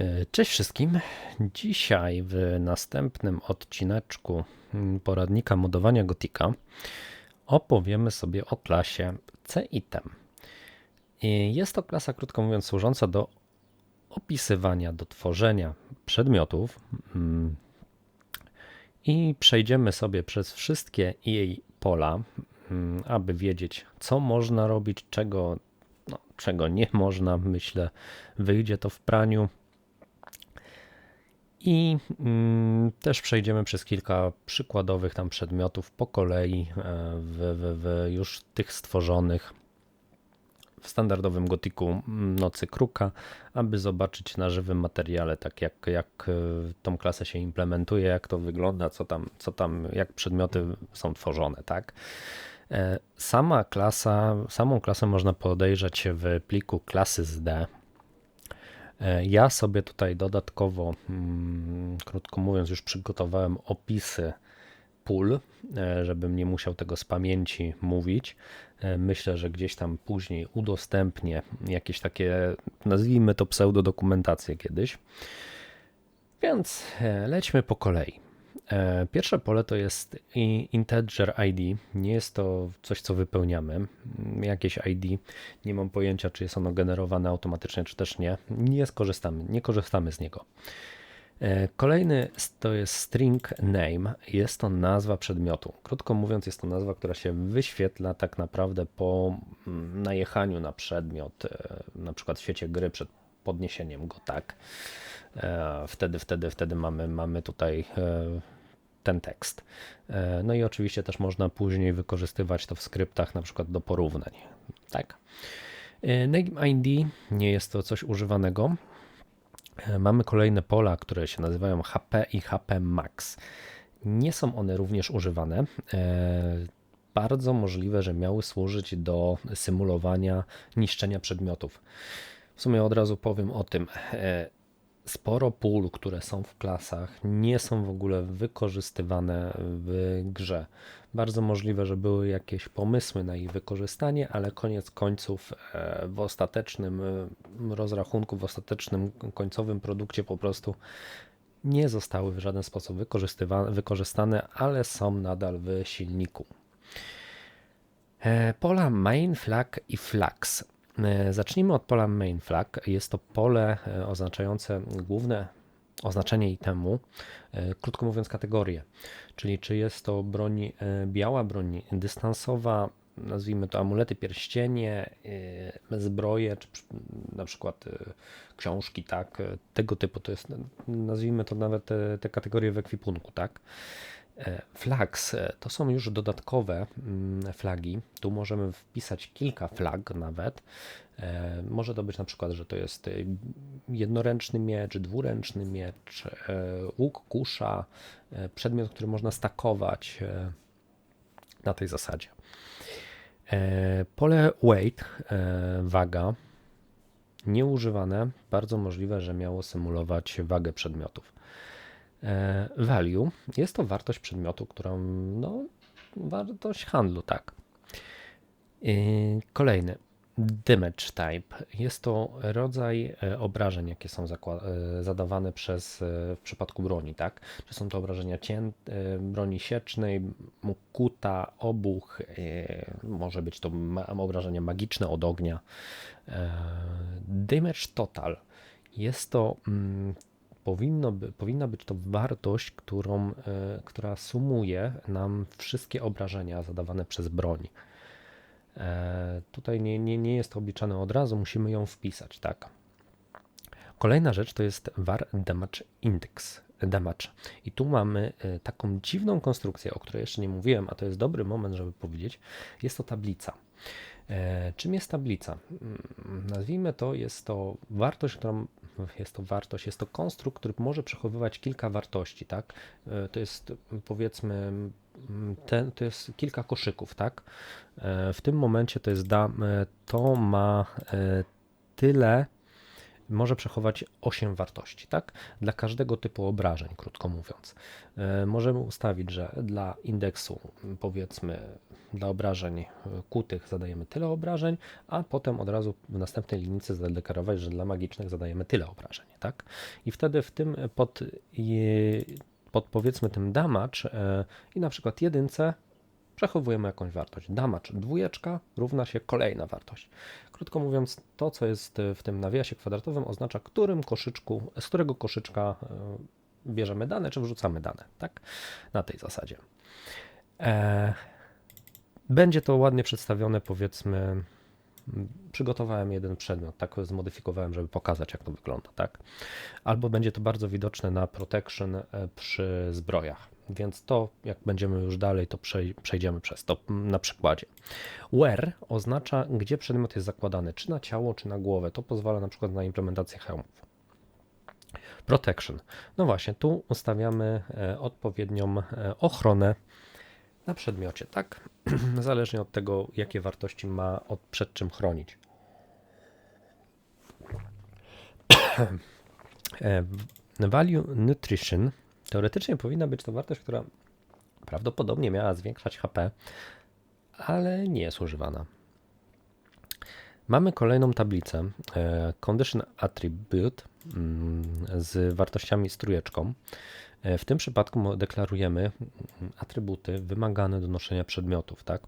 E, Cześć wszystkim. Dzisiaj w następnym odcineczku poradnika modowania Gotika opowiemy sobie o klasie C-Item. I Jest to klasa, krótko mówiąc, służąca do opisywania, do tworzenia przedmiotów. mm, I przejdziemy sobie przez wszystkie jej pola, mm, aby wiedzieć, co można robić, czego, no, czego nie można. Myślę, wyjdzie to w praniu. I mm, też przejdziemy przez kilka przykładowych tam przedmiotów po kolei e, w, w, w już tych stworzonych w standardowym gotiku mm, Nocy Kruka, aby zobaczyć na żywym materiale, tak jak, jak e, tą klasę się implementuje, jak to wygląda, co tam, co tam, jak przedmioty są tworzone, tak? E, Sama klasa, samą klasę można podejrzeć w pliku klasy z D, Ja sobie tutaj dodatkowo, mm, krótko mówiąc, już przygotowałem opisy pól, e, żebym nie musiał tego z pamięci mówić. E, Myślę, że gdzieś tam później udostępnię jakieś takie, nazwijmy to pseudodokumentację kiedyś. Więc e, lećmy po kolei. E, Pierwsze pole to jest integer ID. Nie jest to coś, co wypełniamy. Mm, Jakieś ID. Nie mam pojęcia, czy jest ono generowane automatycznie, czy też nie. Nie skorzystamy, nie korzystamy z niego. E, Kolejny to jest string name. Jest to nazwa przedmiotu. Krótko mówiąc, jest to nazwa, która się wyświetla tak naprawdę po mm, najechaniu na przedmiot, e, na przykład w świecie gry przed podniesieniem go tak. Wtedy, wtedy, wtedy mamy, mamy tutaj ten tekst. E, No i oczywiście też można później wykorzystywać to w skryptach, na przykład do porównań. Tak. E, Name ID nie jest to coś używanego. E, Mamy kolejne pola, które się nazywają HP i HP Max. Nie są one również używane. Bardzo możliwe, że miały służyć do symulowania niszczenia przedmiotów. W sumie od razu powiem o tym. Sporo pól, które są w klasach, nie są w ogóle wykorzystywane w grze. Bardzo możliwe, że były jakieś pomysły na ich wykorzystanie, ale koniec końców e, w ostatecznym e, rozrachunku, w ostatecznym końcowym produkcie po prostu nie zostały w żaden sposób wykorzystane, ale są nadal w silniku. E, Pola main flag i flags. E, Zacznijmy od pola main flag. Jest to pole e, oznaczające główne oznaczenie itemu, e, krótko mówiąc kategorię, czyli czy jest to broń biała, broń dystansowa, nazwijmy to amulety, pierścienie, zbroje, czy na przykład książki, tak, tego typu, to jest, nazwijmy to nawet te, te kategorie w ekwipunku, tak. Flags e, to są już dodatkowe mm, flagi. Tu możemy wpisać kilka flag nawet. E, Może to być na przykład, że to jest e, jednoręczny miecz, dwuręczny miecz, łuk, kusza, przedmiot, który można stakować na tej zasadzie. Pole weight, waga, nieużywane, bardzo możliwe, że miało symulować wagę przedmiotów. E, Value jest to wartość przedmiotu, którą, no, wartość handlu, tak. I Kolejny. Damage type. Jest to rodzaj e, obrażeń, jakie są e, zadawane przez, e, w przypadku broni, tak? Czy są to obrażenia e, broni siecznej, kuta, obuch, e, może być to obrażenia magiczne od ognia. E, Damage total. Jest to mm, powinno powinna być to wartość, którą, e, która sumuje nam wszystkie obrażenia zadawane przez broń. E, Tutaj nie, nie, nie jest to obliczane od razu, musimy ją wpisać, tak. Kolejna rzecz to jest var damage index. Damage. I tu mamy e, taką dziwną konstrukcję, o której jeszcze nie mówiłem, a to jest dobry moment, żeby powiedzieć. Jest to tablica. Czym jest tablica? Mm, Nazwijmy to, jest to wartość, którą jest to wartość, jest to konstrukt, który może przechowywać kilka wartości, tak? E, To jest powiedzmy, ten, to jest kilka koszyków, tak? E, W tym momencie to jest e, to ma tyle może przechować 8 wartości, tak? Dla każdego typu obrażeń, krótko mówiąc. E, możemy ustawić, że dla indeksu, powiedzmy, dla obrażeń kutych zadajemy tyle obrażeń, a potem od razu w następnej linijce zadeklarować, że dla magicznych zadajemy tyle obrażeń, tak? I wtedy w tym pod, pod powiedzmy tym damage e, i na przykład jedynce przechowujemy jakąś wartość. Damage dwójeczka równa się kolejna wartość. Krótko mówiąc, to co jest w tym nawiasie kwadratowym oznacza, którym koszyczku, z którego koszyczka e, bierzemy dane, czy wrzucamy dane, tak? Na tej zasadzie. E, będzie to ładnie przedstawione, powiedzmy, przygotowałem jeden przedmiot, tak zmodyfikowałem, żeby pokazać, jak to wygląda, tak? Albo będzie to bardzo widoczne na protection e, przy zbrojach, więc to, jak będziemy już dalej, to przejdziemy przez to na przykładzie. Wear oznacza, gdzie przedmiot jest zakładany, czy na ciało, czy na głowę. To pozwala na przykład na implementację hełmów. Protection. No właśnie, tu ustawiamy e, odpowiednią e, ochronę na przedmiocie, tak? Zależnie od tego, jakie wartości ma, od, przed czym chronić. E, value Nutrition teoretycznie powinna być to wartość, która prawdopodobnie miała zwiększać HP, ale nie jest używana. Mamy kolejną tablicę e, Condition Attribute mm, z wartościami strujeczką. E, w tym przypadku deklarujemy mm, atrybuty wymagane do noszenia przedmiotów. Tak?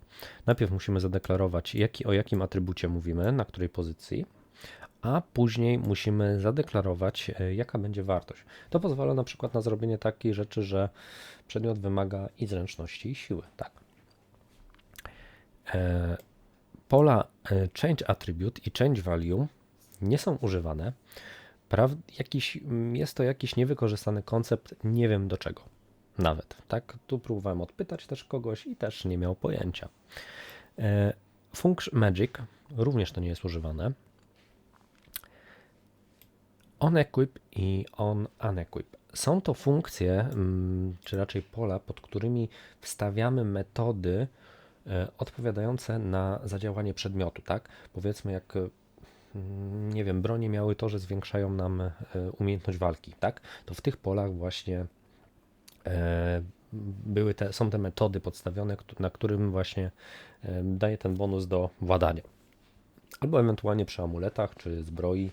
Najpierw musimy zadeklarować, jaki, o jakim atrybucie mówimy, na której pozycji, a później musimy zadeklarować, e, jaka będzie wartość. To pozwala na przykład na zrobienie takiej rzeczy, że przedmiot wymaga i zręczności, i siły. Tak. E, pola change attribute i change value nie są używane jakiś, jest to jakiś niewykorzystany koncept, nie wiem do czego. Nawet, tak? Tu próbowałem odpytać też kogoś i też nie miał pojęcia. E, Function Magic również to nie jest używane. OnEquip i OnUnequip. Są to funkcje, mm, czy raczej pola, pod którymi wstawiamy metody e, odpowiadające na zadziałanie przedmiotu, tak? Powiedzmy, jak nie wiem, bronie miały to, że zwiększają nam e, umiejętność walki, tak? To w tych polach właśnie e, były te, są te metody podstawione, na którym właśnie e, daje ten bonus do władania. Albo ewentualnie przy amuletach czy zbroi,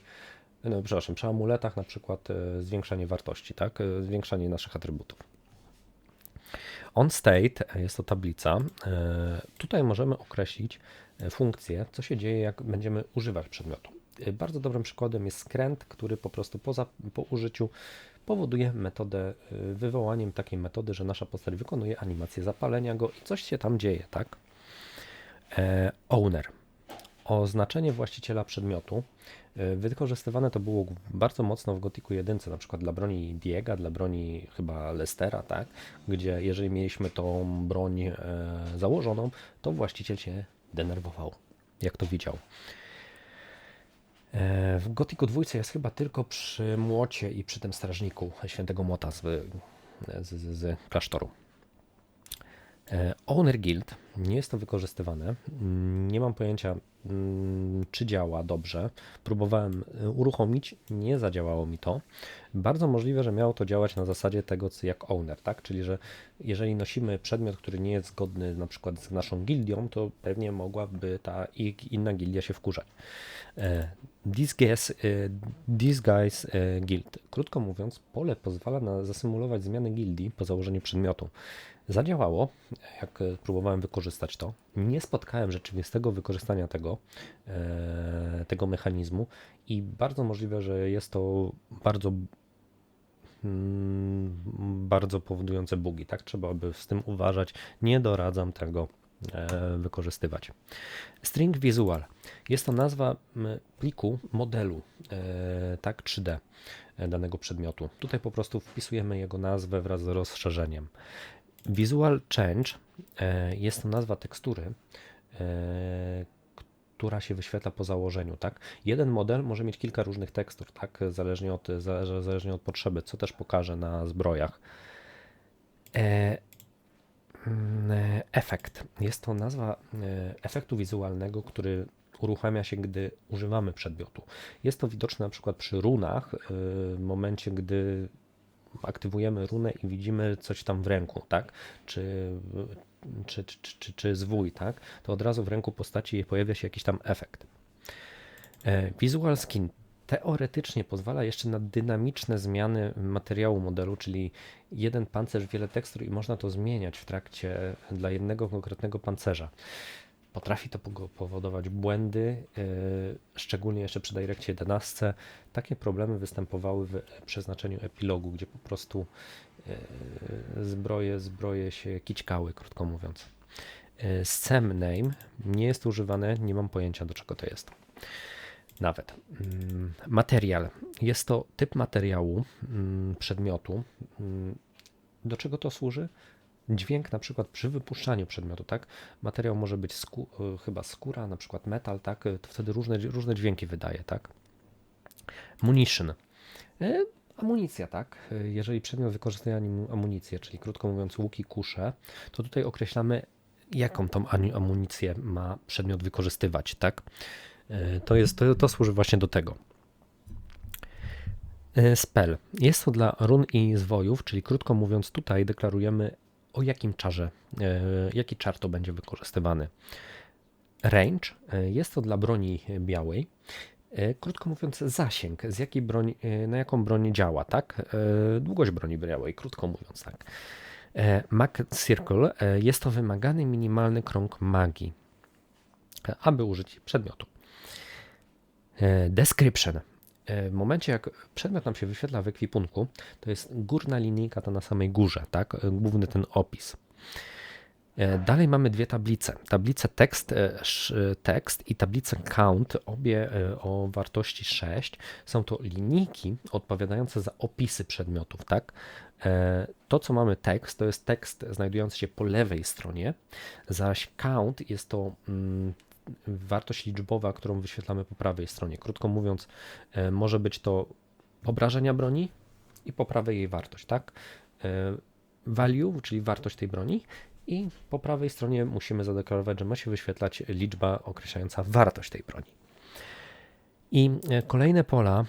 no przepraszam, przy amuletach na przykład zwiększanie wartości, tak? Zwiększanie naszych atrybutów. On state jest to tablica. Tutaj możemy określić funkcję, co się dzieje, jak będziemy używać przedmiotu. Bardzo dobrym przykładem jest skręt, który po prostu poza, po użyciu powoduje metodę, wywołaniem takiej metody, że nasza postać wykonuje animację zapalenia go i coś się tam dzieje, tak? E, owner. Oznaczenie właściciela przedmiotu. E, wykorzystywane to było bardzo mocno w Gothicu 1, na przykład dla broni Diega, dla broni chyba Lestera, tak? Gdzie jeżeli mieliśmy tą broń e, założoną, to właściciel się denerwował, jak to widział. E, w Gotiku 2 jest chyba tylko przy młocie i przy tym strażniku świętego młota z, z, z, z klasztoru. E, Owner Guild nie jest to wykorzystywane. Nie mam pojęcia, mm, czy działa dobrze. Próbowałem e, uruchomić, nie zadziałało mi to. Bardzo możliwe, że miało to działać na zasadzie tego, co jak owner, tak? Czyli, że jeżeli nosimy przedmiot, który nie jest zgodny na przykład z naszą gildią, to pewnie mogłaby ta inna gildia się wkurzać. Disguise, disguise Guild. Krótko mówiąc, pole pozwala na zasymulować zmiany gildii po założeniu przedmiotu. Zadziałało, jak próbowałem wykorzystać to. Nie spotkałem rzeczywistego wykorzystania tego, e, tego mechanizmu i bardzo możliwe, że jest to bardzo mm, bardzo powodujące bugi, tak? Trzeba by z tym uważać. Nie doradzam tego e, wykorzystywać. String Visual jest to nazwa pliku modelu, e, tak 3D danego przedmiotu. Tutaj po prostu wpisujemy jego nazwę wraz z rozszerzeniem. Visual Change e, jest to nazwa tekstury, e, która się wyświetla po założeniu. Tak? Jeden model może mieć kilka różnych tekstur, tak? zależnie, od, zależnie od potrzeby, co też pokażę na zbrojach. E, mm, efekt. Jest to nazwa efektu wizualnego, który uruchamia się, gdy używamy przedmiotu. Jest to widoczne na przykład przy runach, w momencie, gdy aktywujemy runę i widzimy coś tam w ręku, tak? Czy, czy, czy, czy, czy zwój, tak? To od razu w ręku postaci pojawia się jakiś tam efekt. E, Visual Skin teoretycznie pozwala jeszcze na dynamiczne zmiany materiału modelu, czyli jeden pancerz, wiele tekstur i można to zmieniać w trakcie dla jednego konkretnego pancerza. Potrafi to powodować błędy, e, szczególnie jeszcze przy DirectX 11. Takie problemy występowały w przeznaczeniu epilogu, gdzie po prostu e, zbroje, zbroje się kićkały, krótko mówiąc. Sem name nie jest używane, nie mam pojęcia do czego to jest nawet. Mm, materiał. Jest to typ materiału, mm, przedmiotu. Mm, do czego to służy? Dźwięk na przykład przy wypuszczaniu przedmiotu, tak? Materiał może być skó e, chyba skóra, na przykład metal, tak? To wtedy różne, różne dźwięki wydaje, tak? Munition. E, amunicja, tak? E, jeżeli przedmiot wykorzystuje amunicję, czyli krótko mówiąc łuki, kusze, to tutaj określamy jaką tą amunicję ma przedmiot wykorzystywać, tak? E, to, jest, to, to służy właśnie do tego. E, spell. Jest to dla run i zwojów, czyli krótko mówiąc, tutaj deklarujemy o jakim czarze, e, jaki czar to będzie wykorzystywany. Range jest to dla broni białej. Krótko mówiąc, zasięg, z jakiej broni, na jaką broń działa, tak? Długość broni białej, krótko mówiąc, tak. Mag Circle jest to wymagany minimalny krąg magii, aby użyć przedmiotu. E, description. E, w momencie, jak przedmiot nam się wyświetla w ekwipunku, to jest górna linijka to na samej górze, tak? E, główny ten opis. Dalej mamy dwie tablice. Tablicę tekst, tekst i tablicę count, obie o wartości 6. Są to linijki odpowiadające za opisy przedmiotów. Tak? To, co mamy tekst, to jest tekst znajdujący się po lewej stronie, zaś count jest to mm, wartość liczbowa, którą wyświetlamy po prawej stronie. Krótko mówiąc, e, może być to obrażenia broni i po prawej jej wartość, tak? E, value, czyli wartość tej broni i po prawej stronie musimy zadeklarować, że ma się wyświetlać liczba określająca wartość tej broni. I e, kolejne pola,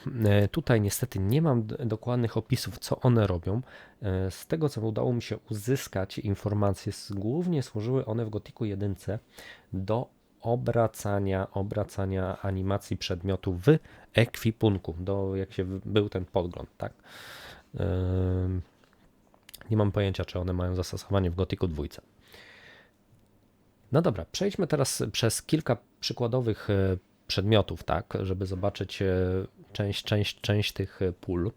tutaj niestety nie mam dokładnych opisów, co one robią. Z tego, co udało mi się uzyskać informacje, głównie służyły one w Gotiku 1 do obracania, obracania animacji przedmiotu w ekwipunku, do jak się był ten podgląd, tak? Nie mam pojęcia, czy one mają zastosowanie w Gothicu 2. No dobra, przejdźmy teraz przez kilka przykładowych e, przedmiotów, tak, żeby zobaczyć e, część, część, część tych pól.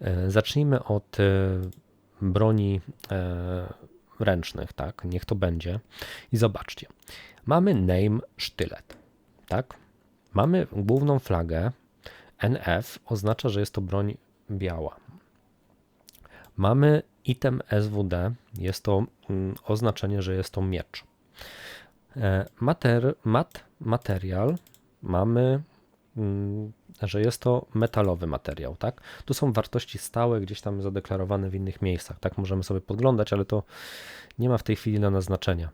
E, zacznijmy od broni ręcznych, tak, niech to będzie. I zobaczcie, Mamy name sztylet, tak? Mamy główną flagę. NF oznacza, że jest to broń biała. Mamy item SWD, jest to mm, oznaczenie, że jest to miecz. E, mater, mat, material mamy, mm, że jest to metalowy materiał, tak? Tu są wartości stałe, gdzieś tam zadeklarowane w innych miejscach, tak? Możemy sobie podglądać, ale to nie ma w tej chwili na naznaczenia.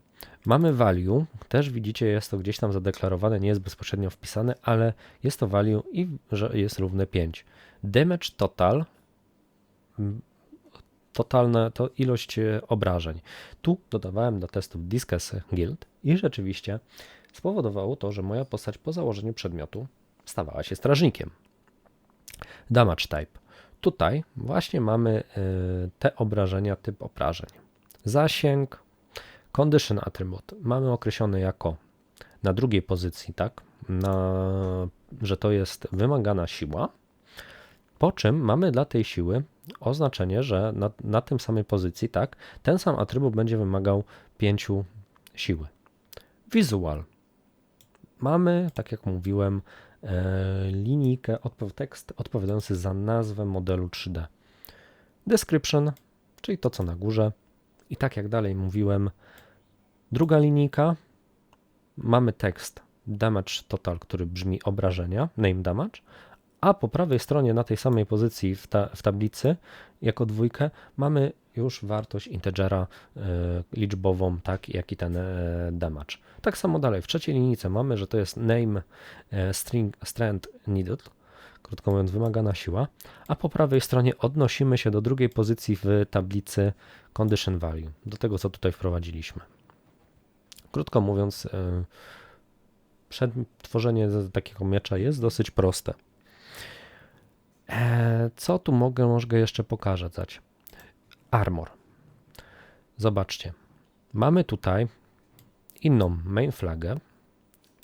Mamy value, też widzicie, jest to gdzieś tam zadeklarowane, nie jest bezpośrednio wpisane, ale jest to value i że jest równe 5. Damage total, totalna to ilość e, obrażeń. Tu dodawałem do testów Discus Guild i rzeczywiście spowodowało to, że moja postać po założeniu przedmiotu stawała się strażnikiem. Damage type. Tutaj właśnie mamy e, te obrażenia, typ obrażeń. Zasięg, Condition attribute mamy określony jako na drugiej pozycji, tak, na, że to jest wymagana siła, po czym mamy dla tej siły oznaczenie, że na, na tym samej pozycji, tak, ten sam atrybut będzie wymagał 5 siły. Visual. Mamy, tak jak mówiłem, e, linijkę, tekst odpowiadający za nazwę modelu 3D. Description, czyli to co na górze. I tak jak dalej mówiłem, Druga linijka, mamy tekst damage total, który brzmi obrażenia, name damage, a po prawej stronie na tej samej pozycji w, ta, w tablicy jako dwójkę mamy już wartość integera y, liczbową, tak jak i ten y, damage. Tak samo dalej, w trzeciej linijce mamy, że to jest name y, string strand needed, krótko mówiąc wymagana siła, a po prawej stronie odnosimy się do drugiej pozycji w tablicy condition value, do tego co tutaj wprowadziliśmy. Krótko mówiąc, tworzenie takiego miecza jest dosyć proste. E, co tu mogę, mogę jeszcze pokazać? Armor. Zobaczcie. Mamy tutaj inną main flagę.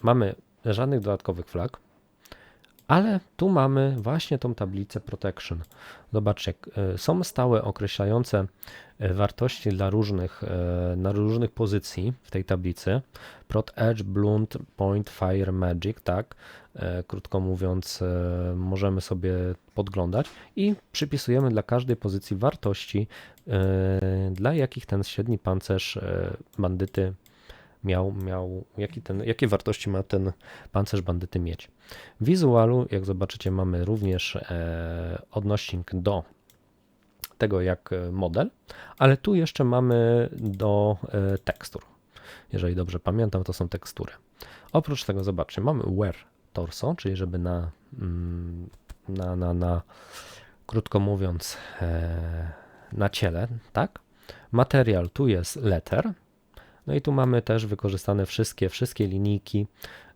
Mamy żadnych dodatkowych flag. Ale tu mamy właśnie tą tablicę protection. Zobaczcie, e, są stałe określające e, wartości dla różnych, e, na różnych pozycji w tej tablicy. Prot Edge, Blunt, Point, Fire, Magic, tak. Krótko mówiąc, możemy sobie podglądać i przypisujemy dla każdej pozycji wartości, dla jakich ten średni pancerz bandyty miał, miał jaki ten, jakie wartości ma ten pancerz bandyty mieć. W wizualu, jak zobaczycie, mamy również e, odnośnik do tego jak model, ale tu jeszcze mamy do e, tekstur. Jeżeli dobrze pamiętam, to są tekstury. Oprócz tego, zobaczcie, mamy wear torso, czyli żeby na, mm, na, na, na krótko mówiąc, e, na ciele, tak? Materiał tu jest letter, no i tu mamy też wykorzystane wszystkie, wszystkie linijki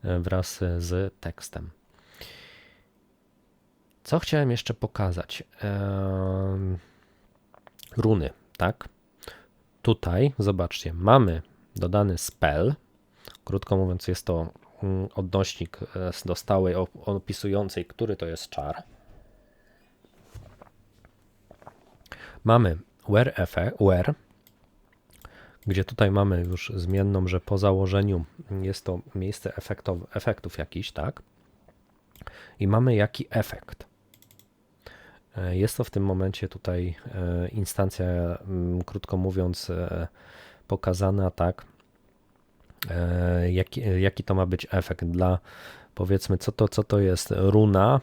e, wraz z tekstem. Co chciałem jeszcze pokazać? runy, tak? Tutaj, zobaczcie, mamy dodany spell. Krótko mówiąc, jest to mm, odnośnik e, do stałej opisującej, który to jest czar. Mamy where, effect, where gdzie tutaj mamy już zmienną, że po założeniu jest to miejsce efektów, efektów jakiś, tak? I mamy jaki efekt. E, jest to w tym momencie tutaj e, instancja, mm, krótko mówiąc, e, pokazana tak, jaki, jaki to ma być efekt dla, powiedzmy, co to, co to jest runa,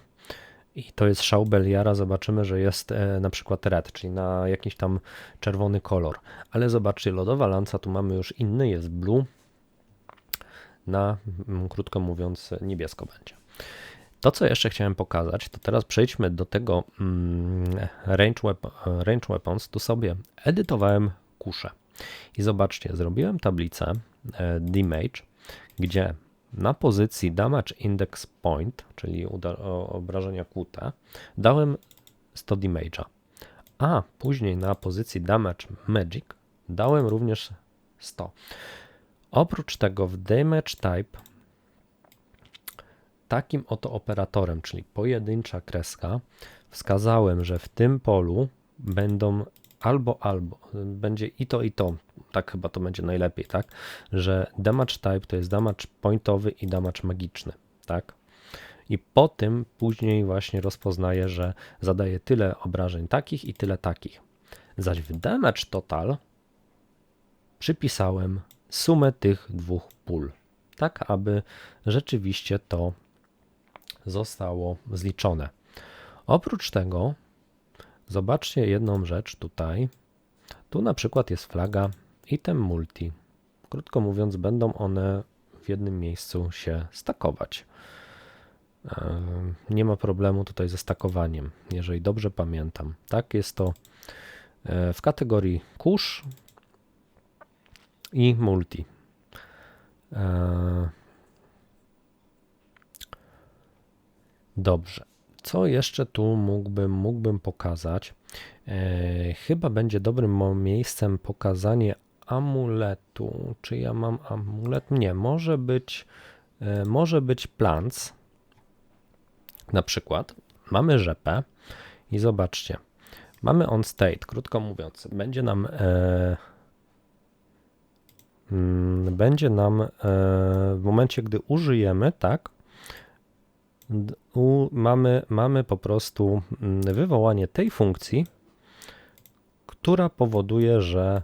i to jest szał Beliara, zobaczymy, że jest e, na przykład red, czyli na jakiś tam czerwony kolor. Ale zobaczcie, lodowa lanca, tu mamy już inny, jest blue, na krótko mówiąc niebiesko będzie. To, co jeszcze chciałem pokazać, to teraz przejdźmy do tego mm, range, weapon, range Weapons. Tu sobie edytowałem kuszę. I zobaczcie, zrobiłem tablicę e, Damage, gdzie na pozycji Damage Index Point, czyli obrażenia kłute, dałem 100 damage'a. A później na pozycji Damage Magic dałem również 100. Oprócz tego w Damage Type takim oto operatorem, czyli pojedyncza kreska, wskazałem, że w tym polu będą albo albo, będzie i to i to, tak chyba to będzie najlepiej, tak, że damage type to jest damage pointowy i damage magiczny, tak, i po tym później właśnie rozpoznaje, że zadaje tyle obrażeń takich i tyle takich. Zaś w damage total przypisałem sumę tych dwóch pól, tak aby rzeczywiście to zostało zliczone. Oprócz tego Zobaczcie jedną rzecz tutaj. Tu na przykład jest flaga item multi. Krótko mówiąc, będą one w jednym miejscu się stakować. Nie ma problemu tutaj ze stakowaniem, jeżeli dobrze pamiętam. Tak, jest to e, w kategorii kusz i multi. E, dobrze. Co jeszcze tu mógłbym, mógłbym pokazać? E, chyba będzie dobrym miejscem pokazanie amuletu. Czy ja mam amulet? Nie, może być, e, może być plans. Na przykład mamy rzepę i zobaczcie, mamy on state, krótko mówiąc, będzie nam e, mm, będzie nam e, w momencie, gdy użyjemy, tak, u, mamy, mamy po prostu mm, wywołanie tej funkcji, która powoduje, że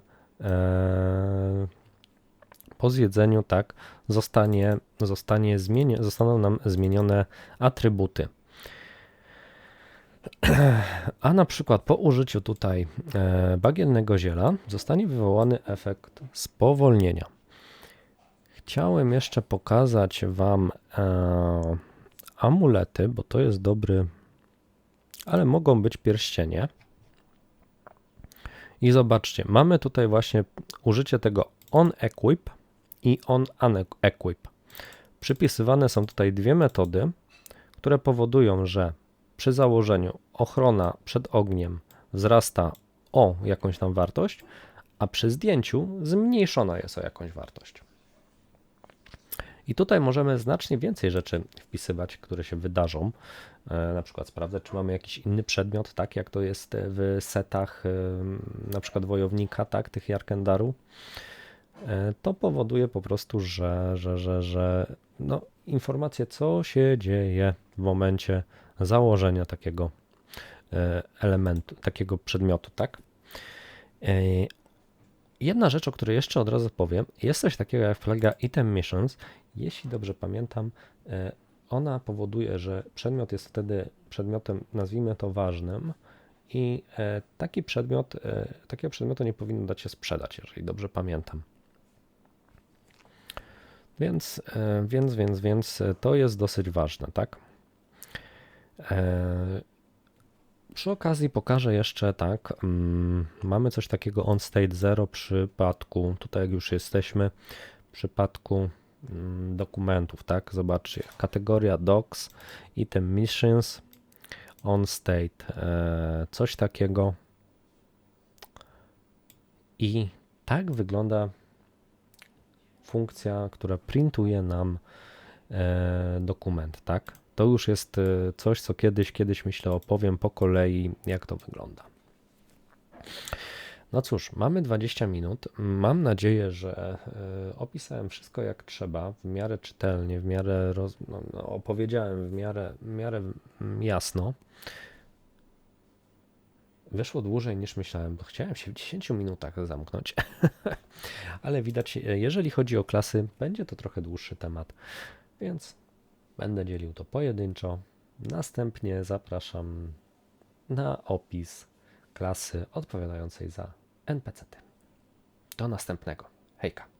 po zjedzeniu tak zostanie, zostanie zmieni, zostaną nam zmienione atrybuty. A na przykład po użyciu tutaj e, bagiennego ziela zostanie wywołany efekt spowolnienia. Chciałem jeszcze pokazać Wam e, amulety, bo to jest dobry, ale mogą być pierścienie. I zobaczcie, mamy tutaj właśnie użycie tego on equip i on unequip. Przypisywane są tutaj dwie metody, które powodują, że przy założeniu ochrona przed ogniem wzrasta o jakąś tam wartość, a przy zdjęciu zmniejszona jest o jakąś wartość. I tutaj możemy znacznie więcej rzeczy wpisywać, które się wydarzą. E, na przykład sprawdzać, czy mamy jakiś inny przedmiot, tak jak to jest w setach e, na przykład wojownika, tak, tych Jarkendaru. E, to powoduje po prostu, że, że, że, że no, informacje, co się dzieje w momencie założenia takiego elementu, takiego przedmiotu, tak? Jedna rzecz, o której jeszcze od razu powiem, jest coś takiego jak flaga Item Missions. Jeśli dobrze pamiętam, e, ona powoduje, że przedmiot jest wtedy przedmiotem, nazwijmy to ważnym, i e, taki przedmiot, e, takiego przedmiotu nie powinno dać się sprzedać, jeżeli dobrze pamiętam. Więc, więc, więc, więc to jest dosyć ważne, tak? Przy okazji pokażę jeszcze tak, mm, mamy coś takiego on state 0 w przypadku, tutaj jak już jesteśmy, w przypadku mm, dokumentów, tak, zobaczcie, kategoria docs, item missions, on state, e, coś takiego. I tak wygląda funkcja, która printuje nam dokument, tak, to już jest e, coś, co kiedyś, kiedyś myślę opowiem po kolei, jak to wygląda. No cóż, mamy 20 minut. Mam nadzieję, że e, opisałem wszystko jak trzeba, w miarę czytelnie, w miarę roz... no, no, opowiedziałem w miarę, w miarę jasno. Wyszło dłużej niż myślałem, bo chciałem się w 10 minutach zamknąć, ale widać, e, jeżeli chodzi o klasy, będzie to trochę dłuższy temat, więc Będę dzielił to pojedynczo. Następnie zapraszam na opis klasy odpowiadającej za NPC. -ty. Do następnego. Hejka.